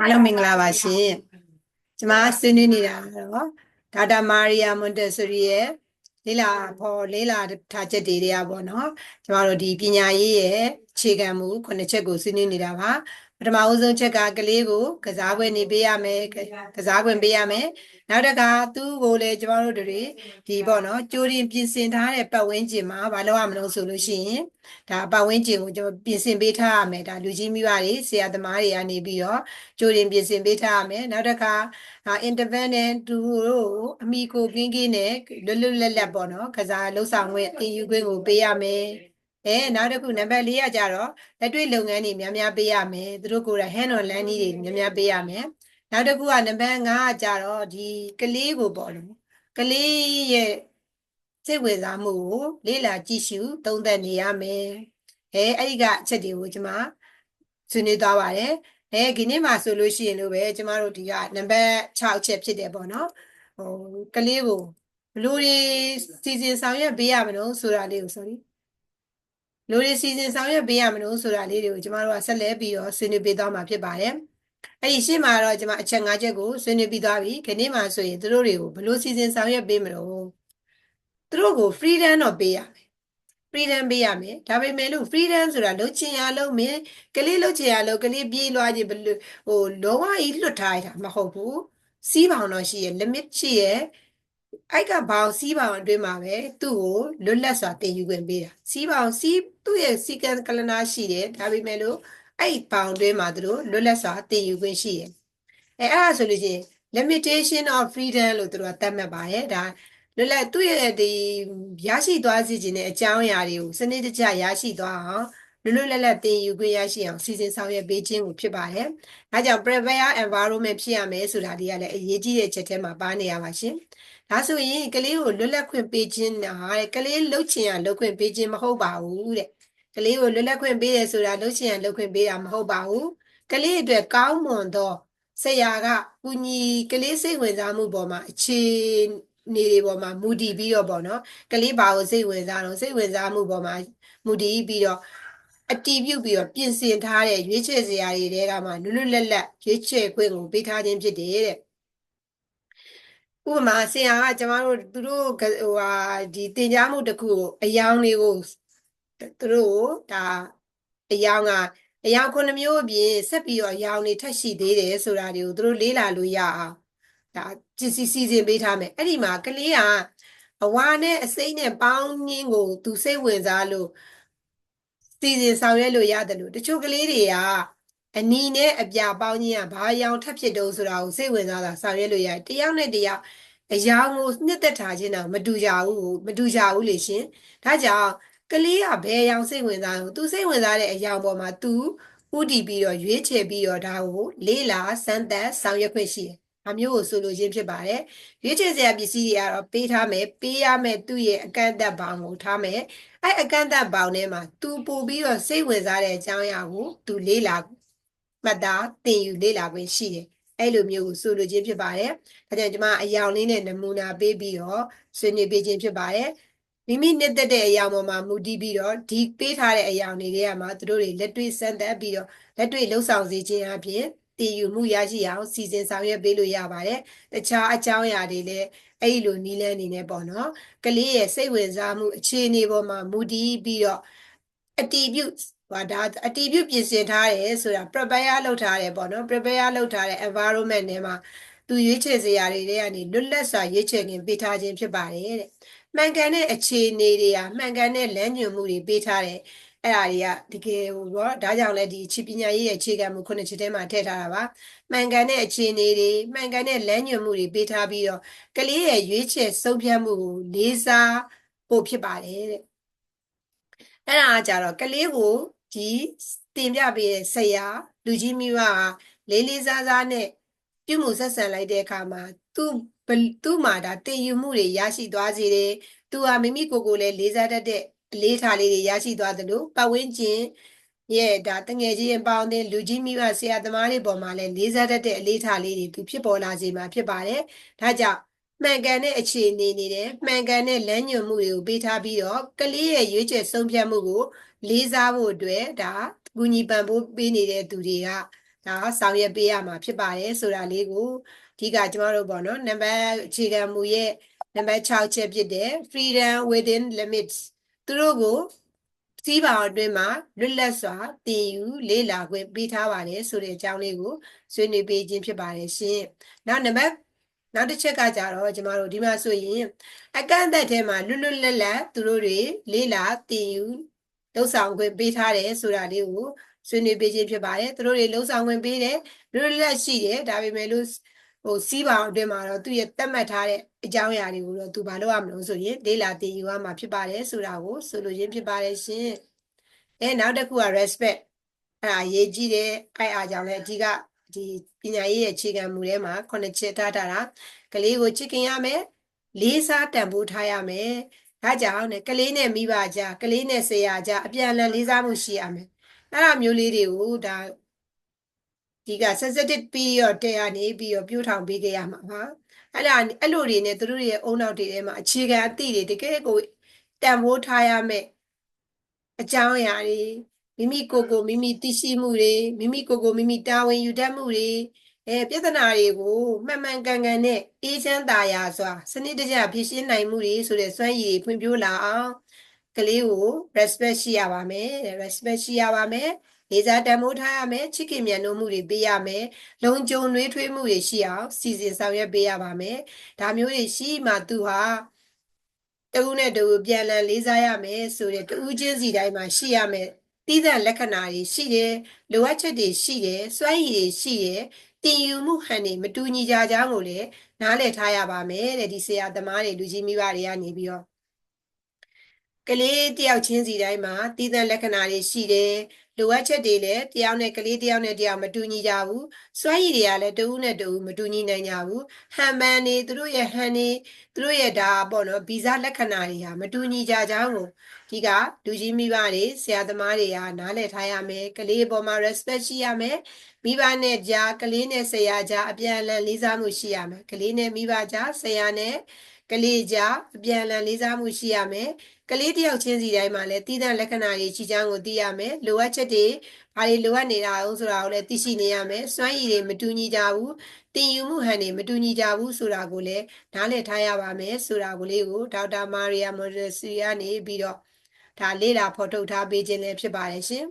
အားလုံးမင်္ဂလာပါရှင်။ကျွန်မဆွေးနွေးနေတာကတော့ဒေါက်တာမာရီယာမွန်တက်ဆိုရီရဲ့လေးလာဖို့လေးလာထားချက်တွေတွေကပေါ့နော်။ကျွန်တော်တို့ဒီပညာရေးရဲ့အခြေခံမူခုနှစ်ချက်ကိုဆွေးနွေးနေတာပါ။ ပထမအဆုံးချက်ကကလေးကိုကစားခွင့်နေပေးရမယ်ကစားခွင့်ပေးရမယ်။နောက်တစ်ခါသူ့ကိုလည်းကျွန်တော်တို့တွေဒီပေါ့နော်ကြိုးရင်ပြင်ဆင်ထားတဲ့ပတ်ဝန်းကျင်မှာမလုပ်ရမလို့ဆိုလို့ရှိရင်ဒါပတ်ဝန်းကျင်ကိုကျွန်တော်ပြင်ဆင်ပေးထားရမယ်ဒါလူကြီးမိဘတွေဆရာသမားတွေကနေပြီးတော့ကြိုတင်ပြင်ဆင်ပေးထားရမယ်နောက်တစ်ခါ independent သူတို့အမိကိုကင်းကင်းနဲ့လွတ်လွတ်လပ်လပ်ပေါ့နော်ကစားလှုပ်ဆောင်ခွင့်အင်ယူခွင့်ကိုပေးရမယ် အဲနောက်တစ်ခုနံပါတ်၄ကကြတော့လက်တွေ့လုပ်ငန်းတွေများများပေးရမယ်သူတို့ကိုယ်တိုင် hand on learning တွေများများပေးရမယ်နောက်တစ်ခုကနံပါတ်5ကကြတော့ဒီကလေးကိုပေါ့လို့ကလေးရဲ့စိတ်ဝင်စားမှုကိုလေ့လာကြည့်ရှုသုံးသပ်နေရမယ်အဲအဲ့ဒီကအချက်တွေကိုကျွန်မဆွေးနွေးသွားပါတယ်အဲဒီနေ့မှာဆိုလို့ရှိရင်လို့ပဲကျမတို့ဒီကနံပါတ်6ချက်ဖြစ်တယ်ပေါ့နော်ဟိုကလေးကိုဘလို့ဒီစီစဉ်ဆောင်ရွက်ပေးရမလို့ဆိုတာလေးကို sorry လိုဒီစီစဉ်ဆောင်ရွက်ပေးရမလို့ဆိုတာလေးတွေကိုကျမတို့ကဆက်လက်ပြီးတော့ဆွေးနွေးပေးသွားမှာဖြစ်ပါတယ်အဲ့ဒီရှင်းမှာတော့ကျမအချက်၅ချက်ကိုဆွေးနွေးပြီးသွားပြီခဏမှာဆိုရင်သူတို့တွေကိုဘလို့စီစဉ်ဆောင်ရွက်ပေးမလို့သူတို့ကို freedom တော့ပေးရမယ် freedom ပေးရမယ်ဒါပေမဲ့လို့ freedom ဆိုတာလှုပ်ချင်ရလှုပ်မယ်ကလေးလှုပ်ချင်ရလှုပ်ကလေးပြေးလွှားခြင်းဘလို့ဟိုလောကကြီးလွတ်ထားတာမဟုတ်ဘူးစီးပေါင်တော့ရှိရ limit ရှိရ အဲ့ကဘောင်စီးပေါင်အတွင်းမှာပဲသူ့ကိုလွတ်လပ်စွာတင်ယူခွင့်ပေးတာစီးပေါင်စီးသူ့ရဲ့စီကံကလနာရှိတယ်ဒါပေမဲ့လို့အဲ့ဘောင်အတွင်းမှာသူတို့လွတ်လပ်စွာတင်ယူခွင့်ရှိတယ်အဲအဲ့ဒါဆိုလို့ချင်း limitation of freedom လို့သူတို့ကသတ်မှတ်ပါတယ်ဒါလွတ်လပ်သူ့ရဲ့ဒီရရှိသွားစေခြင်းတဲ့အကြောင်းအရာတွေကိုစနစ်တကျရရှိသွားအောင် လွတ်လွတ်လပ်လပ်တင်ယူခွင့်ရရှိအောင်စီစဉ်ဆောင်ရွက်ပေးခြင်းကိုဖြစ်ပါတယ်။ဒါကြောင့် prepare environment ဖြစ်ရမယ်ဆိုတာဒီကလည်းအရေးကြီးတဲ့ချက်ထဲမှာပါနေရပါရှင်။ဒါဆိုရင်ကလေးကိုလွတ်လပ်ခွင့်ပေးခြင်းနာတဲ့ကလေးလှုပ်ချင်ရလှုပ်ခွင့်ပေးခြင်းမဟုတ်ပါဘူးတဲ့။ကလေးကိုလွတ်လပ်ခွင့်ပေးတယ်ဆိုတာလှုပ်ချင်ရလှုပ်ခွင့်ပေးတာမဟုတ်ပါဘူး။ကလေးအတွက်ကောင်းမွန်သောဆရာကကုညီကလေးစိတ်ဝင်စားမှုပေါ်မှာအခြေနေတွေပေါ်မှာမူတည်ပြီးတော့ပေါ့နော်ကလေးပါကိုစိတ်ဝင်စားတော့စိတ်ဝင်စားမှုပေါ်မှာမူတည်ပြီးတော့ အတီးပြုတ်ပြီးတော့ပြင်ဆင်ထားတဲ့ရွေးချယ်စရာတွေတဲကမှလွတ်လွတ်လပ်လပ်ရွေးချယ်ခွင့်ကိုပေးထားခြင်းဖြစ်တယ်တဲ့ဥပမာဆရာကကျမတို့သူတို့ဟိုဟာဒီတင် जा မှုတစ်ခုကိုအယောင်လေးကိုသူတို့ဒါအယောင်ကအယောင်ခုနှစ်မျိုးအပြင်ဆက်ပြီးတော့အယောင်တွေထပ်ရှိသေးတယ်ဆိုတာတွေကိုသူတို့လေးလာလို့ရအောင်ဒါစီစီစဉ်ပေးထားမယ်အဲ့ဒီမှာကလေးကအဝါနဲ့အစိမ့်နဲ့ပေါင်းရင်းကိုသူစိတ်ဝင်စားလို့ စီစဉ်ဆောင်ရွက်လို့ရတယ်လို့တချို့ကလေးတွေကအနီနဲ့အပြပေါင်းခြင်းကဘာအယောင်ထပ်ဖြစ်တော့ဆိုတာကိုစိတ်ဝင်စားတာဆောင်ရွက်လို့ရတယ်တယောက်နဲ့တယောက်အယောင်ကိုနှစ်သက်ထားခြင်းတော့မတူကြဘူးမတူကြဘူးလေရှင်ဒါကြောင့်ကလေးကဘယ်အယောင်စိတ်ဝင်စားလို့သူစိတ်ဝင်စားတဲ့အယောင်ပေါ်မှာသူဥတည်ပြီးတော့ရွေးချယ်ပြီးတော့ဒါကိုလေးလာစမ်းသပ်ဆောင်ရွက်ခွင့်ရှိတယ် အမျိုးကိုဆိုလိုခြင်းဖြစ်ပါတယ်ရွေးချယ်စရာပစ္စည်းတွေကတော့ပေးထားမယ်ပေးရမယ်သူ့ရဲ့အကန့်အသတ်ဘောင်ကိုထားမယ်အဲ့အကန့်အသတ်ဘောင်ထဲမှာသူပို့ပြီးတော့စိတ်ဝင်စားတဲ့အကြောင်းအရာကိုသူလေးလာမှတ်သားသင်ယူလေးလာခွင့်ရှိတယ်အဲ့လိုမျိုးကိုဆိုလိုခြင်းဖြစ်ပါတယ်ဒါကြောင့်ကျွန်မအယောင်လေးနဲ့နမူနာပေးပြီးတော့ဆွေးနွေးပေးခြင်းဖြစ်ပါတယ်မိမိနှစ်သက်တဲ့အရာပေါ်မှာမူတည်ပြီးတော့ဒီပေးထားတဲ့အရာတွေကမှသူတို့တွေလက်တွေ့စမ်းသပ်ပြီးတော့လက်တွေ့လှုပ်ဆောင်စေခြင်းအပြင် တည်ယူမှုရရှိအောင်စီစဉ်ဆောင်ရွက်ပေးလို့ရပါတယ်။တခြားအကြောင်းအရာတွေလည်းအဲ့လိုနီးလန်းနေနေပေါ့နော်။ကလေးရဲ့စိတ်ဝင်စားမှုအခြေအနေပေါ်မှာမူတည်ပြီးတော့အတီးပြုဟာဒါအတီးပြုပြင်ဆင်ထားတယ်ဆိုတာ prepare လုပ်ထားတယ်ပေါ့နော် prepare လုပ်ထားတဲ့ environment ထဲမှာသူရွေးချယ်စရာတွေတွေကနေလွတ်လပ်စွာရွေးချယ်ခြင်းပေးထားခြင်းဖြစ်ပါတယ်တဲ့။မှန်ကန်တဲ့အခြေအနေတွေဟာမှန်ကန်တဲ့လမ်းညွှန်မှုတွေပေးထားတယ်။ အဲ့ဒါတွေကတကယ်ဟိုတော့ဒါကြောင့်လည်းဒီအခြေပညာရေးရဲ့အခြေခံမှုခုနှစ်ချက်ထဲမှာထည့်ထားတာပါမှန်ကန်တဲ့အခြေအနေတွေမှန်ကန်တဲ့လမ်းညွှန်မှုတွေပေးထားပြီးတော့ကလေးရဲ့ရွေးချယ်ဆုံးဖြတ်မှုကိုလေးစားဖို့ဖြစ်ပါတယ်တဲ့အဲ့ဒါကြတော့ကလေးကိုဒီတင်ပြပေးတဲ့ဆရာလူကြီးမိဘကလေးလေးစားစားနဲ့ပြုမှုဆက်ဆံလိုက်တဲ့အခါမှာသူ့သူ့မှာဒါတင်ယူမှုတွေရရှိသွားစေတယ်သူဟာမိမိကိုယ်ကိုယ်လည်းလေးစားတတ်တဲ့ အလေးထားလေးတွေရရှိသွားသလိုပတ်ဝန်းကျင်ရဲ့ဒါတငယ်ချင်းအပေါင်းအသင်းလူကြီးမိဘဆရာသမားတွေပေါ်မှာလည်းလေးစားတတ်တဲ့အလေးထားလေးတွေသူဖြစ်ပေါ်လာစေမှာဖြစ်ပါတယ်။ဒါကြောင့်မှန်ကန်တဲ့အခြေအနေနေတယ်မှန်ကန်တဲ့လမ်းညွှန်မှုတွေကိုပေးထားပြီးတော့ကလေးရဲ့ရွေးချယ်ဆုံးဖြတ်မှုကို လေးစားဖို့အတွက်ဒါကူညီပံ့ပိုးပေးနေတဲ့သူတွေကဒါဆောင်ရွက်ပေးရမှာဖြစ်ပါတယ်ဆိုတာလေးကိုအဓိကကျမတို့ပေါ့နော်နံပါတ်အခြေခံမူရဲ့နံပါတ်6ချက်ဖြစ်တဲ့ freedom within limits သူတို့ကိုစီးပါအတွင်းမှာလွတ်လပ်စွာတည်ယူလေ့လာခွင့်ပေးထားပါတယ်ဆိုတဲ့အကြောင်းလေးကိုဆွေးနွေးပေးခြင်းဖြစ်ပါတယ်ရှင်။နောက်နံပါတ်နောက်တစ်ချက်ကကြတော့ကျမတို့ဒီမှာဆိုရင်အကန့်အသတ်ထဲမှာလွတ်လွတ်လပ်လပ်သူတို့တွေလေ့လာတည်ယူလှုပ်ဆောင်ခွင့်ပေးထားတယ်ဆိုတာလေးကိုဆွေးနွေးပေးခြင်းဖြစ်ပါတယ်သူတို့တွေလှုပ်ဆောင်ခွင့်ပေးတယ်လွတ်လွတ်လပ်လပ်ရှိတယ်ဒါပေမဲ့လို့ ဟိုစီးပါအတွင်းမှာတော့သူရဲ့တတ်မှတ်ထားတဲ့အကြောင်းအရာတွေကိုတော့သူဘာလုပ်ရမလို့ဆိုရင်လေ့လာတည်ယူရမှာဖြစ်ပါတယ်ဆိုတာကိုဆိုလိုရင်းဖြစ်ပါတယ်ရှင်အဲနောက်တစ်ခုက respect အဲ့ဒါရေးကြည့်တယ်အဲ့အားကြောင့်လည်းအဓိကဒီပညာရေးရဲ့အခြေခံမူထဲမှာခုနှစ်ချက်ထားထားတာကလေးကိုချစ်ခင်ရမယ်လေးစားတန်ဖိုးထားရမယ်ဒါကြောင့်ねကလေးနဲ့မိဘကြားကလေးနဲ့ဆရာကြားအပြန်အလှန်လေးစားမှုရှိရမယ်အဲ့ဒါမျိုးလေးတွေကိုဒါ ဒီက sensitive period တဲ့ကနေပြီးတော့ပြိုးထောင်ပေးခဲ့ရမှာပါအဲ့ဒါအဲ့လိုတွေနဲ့သူတို့ရဲ့အုံနောက်တွေထဲမှာအခြေခံအသည့်တွေတကယ်ကိုတန်ဖိုးထားရမယ်အကြောင်းအရာတွေမိမိကိုယ်ကိုမိမိသိရှိမှုတွေမိမိကိုယ်ကိုမိမိတာဝန်ယူတတ်မှုတွေအဲပြဿနာတွေကိုမှန်မှန်ကန်ကန်နဲ့အေးချမ်းသာယာစွာစနစ်တကျဖြေရှင်းနိုင်မှုတွေဆိုတဲ့စွမ်းရည်ဖွံ့ဖြိုးလာအောင်ကလေးကို respect ရှိရပါမယ် respect ရှိရပါမယ် လေးစားတန်ဖိုးထားရမယ်ချစ်ခင်မြတ်နိုးမှုတွေပေးရမယ်လုံခြုံနှွေးထွေးမှုတွေရှိအောင်စီစဉ်ဆောင်ရွက်ပေးရပါမယ်ဒါမျိုးတွေရှိမှသူဟာတဦးနဲ့တဦးပြန်လည်လေးစားရမယ်ဆိုတဲ့တဦးချင်းစီတိုင်းမှာရှိရမယ်တည်တဲ့လက္ခဏာတွေရှိတယ်လိုအပ်ချက်တွေရှိတယ်စွမ်းရည်တွေရှိတယ်တင်ယူမှုဟန်တွေမတူညီကြကြောင်းကိုလည်းနားလည်ထားရပါမယ်တဲ့ဒီဆရာသမားတွေလူကြီးမိဘတွေကနေပြီးတော့ ကလေးတယောက်ချင်းစီတိုင်းမှာတည်တဲ့လက္ခဏာတွေရှိတယ်လိုအပ်ချက်တွေလည်းတယောက်နဲ့ကလေးတယောက်နဲ့တယောက်မတူညီကြဘူးစွမ်းရည်တွေကလည်းတဦးနဲ့တဦးမတူညီနိုင်ကြဘူးဟန်ပန်နေသူတို့ရဲ့ဟန်နေသူတို့ရဲ့ဒါပေါ့နော်ဗီဇလက္ခဏာတွေဟာမတူညီကြကြောင်းကိုဒီကလူကြီးမိဘတွေဆရာသမားတွေကနားလည်ထားရမယ်ကလေးအပေါ်မှာ respect ရှိရမယ်မိဘနဲ့ကြားကလေးနဲ့ဆရာကြားအပြန်အလှန်လေးစားမှုရှိရမယ်ကလေးနဲ့မိဘကြားဆရာနဲ့ ကလေးကြားအပြန်အလှန်လေးစားမှုရှိရမယ်ကလေးတယောက်ချင်းစီတိုင်းမှာလည်းတည်တဲ့လက္ခဏာတွေရှိချမ်းကိုသိရမယ်လိုအပ်ချက်တွေဘာတွေလိုအပ်နေတာအောင်ဆိုတာကိုလည်းသိရှိနေရမယ်စွမ်းရည်တွေမတူညီကြဘူးတင်ယူမှုဟန်တွေမတူညီကြဘူးဆိုတာကိုလည်းနားလည်ထားရပါမယ်ဆိုတာကိုလေးကိုဒေါက်တာမာရီယာမော်ဒစီကနေပြီးတော့ဒါလေ့လာဖော်ထုတ်ထားပေးခြင်းလည်းဖြစ်ပါတယ်ရှင်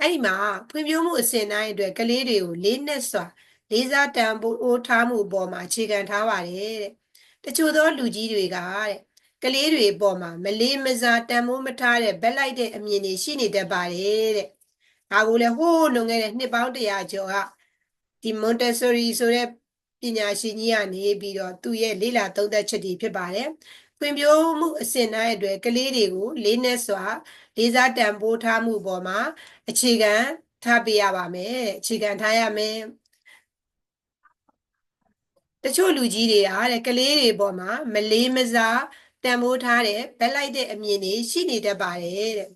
အဲ့ဒီမှာဖွံ့ဖြိုးမှုအစဉ်တိုင်းအတွက်ကလေးတွေကိုလေးနက်စွာလေးစားတန်ဖိုးထားမှုအပေါ်မှာအခြေခံထားပါတယ်တဲ့ တချို့သောလူကြီးတွေကတဲ့ကလေးတွေပေါ်မှာမလေးမစားတန်မိုးမထားတဲ့ဘက်လိုက်တဲ့အမြင်တွေရှိနေတတ်ပါတယ်တဲ့။ဒါကိုလည်းဟိုးလွန်ခဲ့တဲ့နှစ်ပေါင်းတရာကျော်ကဒီမွန်တက်ဆိုရီဆိုတဲ့ပညာရှင်ကြီးကနေပြီးတော့သူ့ရဲ့လေ့လာသုံးသပ်ချက်တွေဖြစ်ပါတယ်။ဖွံ့ဖြိုးမှုအစဉ်တိုင်းအတွက်ကလေးတွေကိုလေးနက်စွာလေးစားတန်ဖိုးထားမှုပေါ်မှာအခြေခံထားပေးရပါမယ်။အခြေခံထားရမယ်။ တချို့လူကြီးတွေကတဲ့ကလေးတွေပေါ်မှာမလေးမစားတန်ဖိုးထားတဲ့ဘက်လိုက်တဲ့အမြင်တွေရှိနေတတ်ပါတယ်တဲ့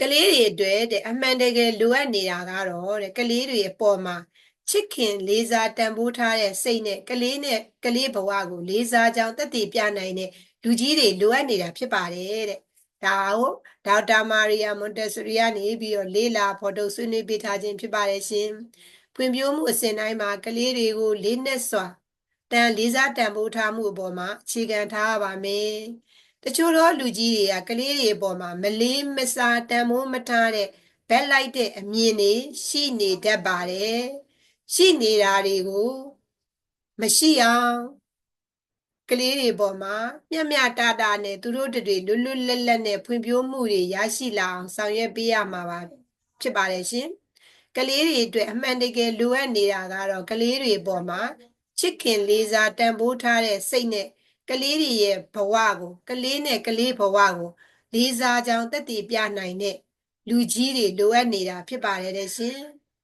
ကလေးတွေအတွက်တဲ့အမှန်တကယ်လိုအပ်နေတာကတော့တဲ့ကလေးတွေအပေါ်မှာချစ်ခင်လေးစားတန်ဖိုးထားတဲ့စိတ်နဲ့ကလေးနဲ့ကလေးဘဝကိုလေးစားကြောင်းတည်ပြနိုင်တဲ့လူကြီးတွေလိုအပ်နေတာဖြစ်ပါတယ်တဲ့ဒါကိုဒေါက်တာမာရီယာမွန်တက်ဆူရီကနေပြီးတော့လေးလာဖော်ထုတ်ဆွေးနွေးပေးထားခြင်းဖြစ်ပါတယ်ရှင် ဖွံ့ဖြိုးမှုအစဉ်တိုင်းမှာကလေးတွေကိုလေးနက်စွာတန်လေးစားတန်ဖိုးထားမှုအပေါ်မှာအခြေခံထားပါမယ်။တချို့သောလူကြီးတွေကကလေးတွေအပေါ်မှာမလေးမစားတန်ဖိုးမထားတဲ့ဘက်လိုက်တဲ့အမြင်တွေရှိနေတတ်ပါတယ်။ရှိနေတာတွေကို မရှိအောင်ကလေးတွေပေါ်မှာမျက်မျှတတာနဲ့သူတို့တွေလွတ်လွတ်လပ်လပ်နဲ့ဖွံ့ဖြိုးမှုတွေရရှိလာအောင်ဆောင်ရွက်ပေးရမှာပါဖြစ်ပါတယ်ရှင်။ ကလေးတွေအတွက်အမှန်တကယ်လိုအပ်နေတာကတော့ကလေးတွေပေါ်မှာချစ်ခင်လေးစားတန်ဖိုးထားတဲ့စိတ်နဲ့ကလေးတွေရဲ့ဘဝကိုကလေးနဲ့ကလေးဘဝကိုလေးစားကြောင်းတက်တည်ပြနိုင်တဲ့လူကြီးတွေလိုအပ်နေတာဖြစ်ပါတယ်တဲ့ရှင်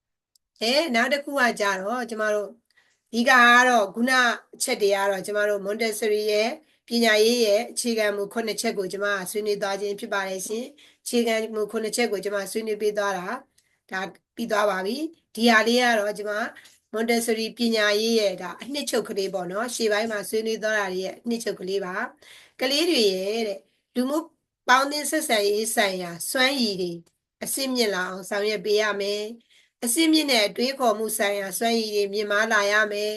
။အဲနောက်တစ်ခုကကြတော့ကျမတို့ဒီကကတော့ခုနအချက်တွေကတော့ကျမတို့မွန်တက်ဆရီရဲ့ပညာရေးရဲ့အခြေခံမူခုနှစ်ချက်ကိုကျမဆွေးနွေးသွားခြင်းဖြစ်ပါတယ်ရှင်။အခြေခံမူခုနှစ်ချက်ကိုကျမဆွေးနွေးပေးသွားတာ ဒါပြီးသွားပါပြီ။ဒီဟာလေးကတော့ကျမမွန်တက်ဆရီပညာရေးရဲ့ဒါအနှစ်ချုပ်ကလေးပေါ့နော်ရှေ့ပိုင်းမှာဆွေးနွေးသွားတာတွေရဲ့အနှစ်ချုပ်ကလေးပါကလေးတွေရဲ့တဲ့လူမှုပေါင်းသင်းဆက်ဆံရေးဆိုင်ရာစွမ်းရည်တွေအစစ်မြင့်လာအောင်ဆောင်ရွက်ပေးရမယ်အစင်းမြင့်တဲ့အတွေးခေါ်မှုဆိုင်ရာစွမ်းရည်တွေမြင့်မားလာရမယ်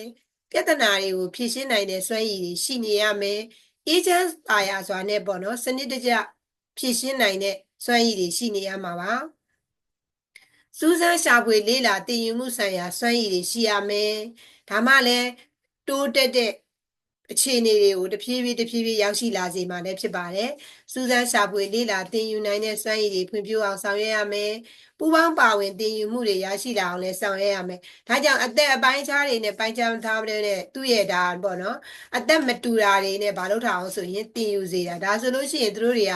ပြဿနာတွေကိုဖြေရှင်းနိုင်တဲ့စွမ်းရည်တွေရှိနေရမယ်အေဂျင့်အာယာစွာနဲ့ပေါ့နော်စနစ်တကျဖြေရှင်းနိုင်တဲ့စွမ်းရည်တွေရှိနေရမှာပါ စူးစမ်းရှာဖွေလေ့လာတည်ယူမှုဆိုင်ရာစွမ်းရည်တွေရှိရမယ်ဒါမှလည်းတိုးတက်တဲ့အခြေအနေတွေကိုတဖြည်းဖြည်းတဖြည်းဖြည်းရောက်ရှိလာစေမှာလည်းဖြစ်ပါတယ်။စူးစမ်းရှာဖွေလေ့လာသင်ယူနိုင်တဲ့စွမ်းရည်တွေဖွံ့ဖြိုးအောင်ဆောင်ရွက်ရမယ်။ပူးပေါင်းပါဝင်သင်ယူမှုတွေရရှိလာအောင်လည်းဆောင်ရွက်ရမယ်။ဒါကြောင့်အသက်အပိုင်းခြားတွေနဲ့ပိုင်းခြားမထားတဲ့သူ့ရဲ့ဒါပေါ့နော်။အသက်မတူတာတွေနဲ့ဘာလို့ထားအောင်ဆိုရင်သင်ယူစေတာ။ဒါဆိုလို့ရှိရင်သူတို့တွေက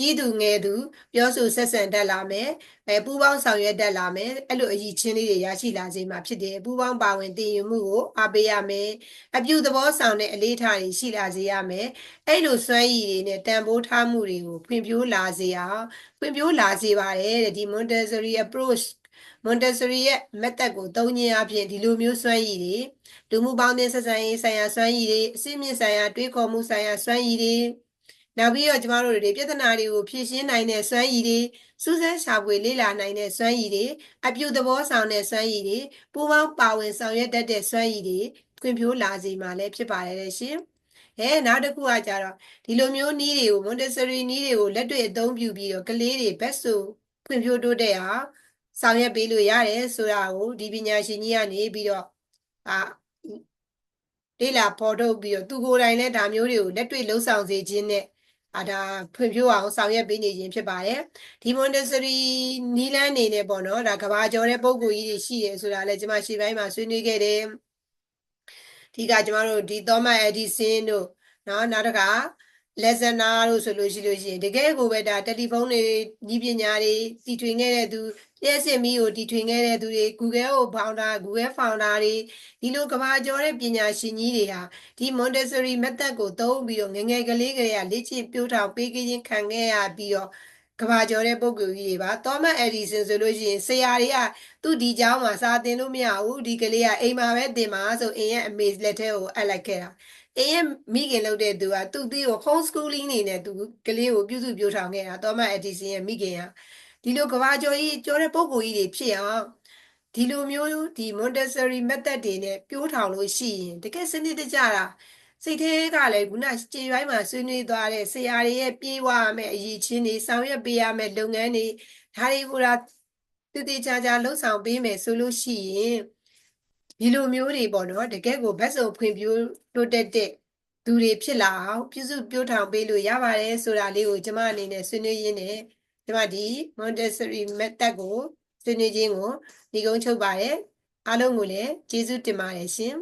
ကြီးသူငယ်သူပြောဆိုဆက်ဆံတတ်လာမယ်အဲပူပေါင်းဆောင်ရွက်တတ်လာမယ်အဲ့လိုအရည်ချင်းလေးတွေရရှိလာစေမှာဖြစ်တယ်ပူပေါင်းပါဝင်တည်ယူမှုကိုအားပေးရမယ်အပြုသဘောဆောင်တဲ့အလေးထားတွေရှိလာစေရမယ်အဲ့လိုစွမ်းရည်တွေနဲ့တန်ဖိုးထားမှုတွေကိုဖွံ့ဖြိုးလာစေအောင်ဖွံ့ဖြိုးလာစေပါတယ်တဲ့ဒီ Montessori approach Montessori ရဲ့ method ကိုသုံးခြင်းအပြင်ဒီလိုမျိုးစွမ်းရည်တွေလူမှုပေါင်းသင်းဆက်ဆံရေးဆိုင်ရာစွမ်းရည်တွေအစိမ့်မြင့်ဆိုင်ရာတွေးခေါ်မှုဆိုင်ရာစွမ်းရည်တွေ နောက်ပြီးတော့ကျမတို့တွေပြဿနာတွေကိုဖြေရှင်းနိုင်တဲ့စွမ်းရည်တွေစူးစမ်းရှာဖွေလေ့လာနိုင်တဲ့စွမ်းရည်တွေအပြုသဘောဆောင်တဲ့စွမ်းရည်တွေပူးပေါင်းပါဝင်ဆောင်ရွက်တတ်တဲ့စွမ်းရည်တွေခွင့်ပြုလာစေမှာလည်းဖြစ်ပါတယ်တဲ့ရှင်။အဲနောက်တစ်ခုကကြတော့ဒီလိုမျိုးနည်းတွေကို Montessori နည်းတွေကိုလက်တွေ့အသုံးပြုပြီးတော့ကလေးတွေဘက်ဆိုခွင့်ပြုတိုးတဲ့အောင်ဆောင်ရွက်ပေးလို့ရတယ်ဆိုတာကိုဒီပညာရှင်ကြီးကနေပြီးတော့အာလေ့လာဖော်ထုတ်ပြီးတော့သူကိုယ်တိုင်လည်းဒါမျိုးတွေကိုလက်တွေ့လှုပ်ဆောင်စေခြင်းနဲ့ အာဒါဖွံ့ဖြိုးအောင်ဆောင်ရွက်ပေးနေခြင်းဖြစ်ပါတယ်ဒီ Montessori နီလန်းနေနဲ့ပေါ့နော်ဒါကဘာကျော်တဲ့ပုံကိုကြီးတွေရှိတယ်ဆိုတာလည်းကျွန်မရှေ့ပိုင်းမှာဆွေးနွေးခဲ့တယ်ဒီကကျွန်တော်တို့ဒီ Thomas Edison တို့နော်နောက်တစ်ခါ lessoner တို့ဆိုလို့ရှိလို့ရှိရင်တကယ်ကိုပဲဒါတယ်လီဖုန်းတွေညီပညာတွေတီထွင်ခဲ့တဲ့သူလျှက်စစ်မီကိုတီထွင်ခဲ့တဲ့သူတွေ Google ကို founder Google founder တွေဒီလိုကဘာကျော်တဲ့ပညာရှင်ကြီးတွေဟာဒီ Montessori method ကိုသုံးပြီးတော့ငငယ်ကလေးကလေးကလေ့ကျင့်ပြိုးထောင်ပေးခြင်းခံခဲ့ရပြီးတော့ ကဘာကျော်တဲ့ပုံကူကြီးတွေပါသောမတ်အက်ဒီဆန်ဆိုလို့ရှိရင်ဆရာတွေကသူ့ဒီเจ้าမှာစာသင်လို့မရဘူးဒီကလေးကအိမ်မှာပဲသင်ပါဆိုအင်းရဲ့အမေလက်ထဲကိုအပ်လိုက်ခဲ့တာအင်းရဲ့မိခင်လုပ်တဲ့သူကသူ့သီးကို home schooling နေနဲ့သူကလေးကိုပြုစုပြောထောင်ခဲ့တာသောမတ်အက်ဒီဆန်ရဲ့မိခင်ကဒီလိုကဘာကျော်ကြီးကျော်တဲ့ပုံကူကြီးတွေဖြစ်အောင်ဒီလိုမျိုးဒီ Montessori method တွေနဲ့ပြိုးထောင်လို့ရှိရင်တကယ်စနစ်တကျတာ စိတ်ထဲကလည်းခုနခြေပိုင်းမှာဆွေးနွေးသွားတဲ့ဆရာတွေရဲ့ပြေးဝရမယ့်အရေးချင်းတွေဆောင်ရွက်ပေးရမယ့်လုပ်ငန်းတွေဒါတွေကိုဒါတည်တည်ချာချာလှုပ်ဆောင်ပေးမယ်ဆိုလို့ရှိရင်ဒီလိုမျိုးတွေပေါ့နော်တကယ်ကိုဘက်စုံဖွံ့ဖြိုးတိုးတက်တဲ့သူတွေဖြစ်လာအောင်ပြုစုပြောထောင်ပေးလို့ရပါတယ်ဆိုတာလေးကိုကျမအနေနဲ့ဆွေးနွေးရင်းနဲ့ကျမဒီ Montessori method ကိုဆွေးနွေးခြင်းကိုဒီကုန်းချုပ်ပါတယ်အားလုံးကိုလည်းကျေးဇူးတင်ပါတယ်ရှင်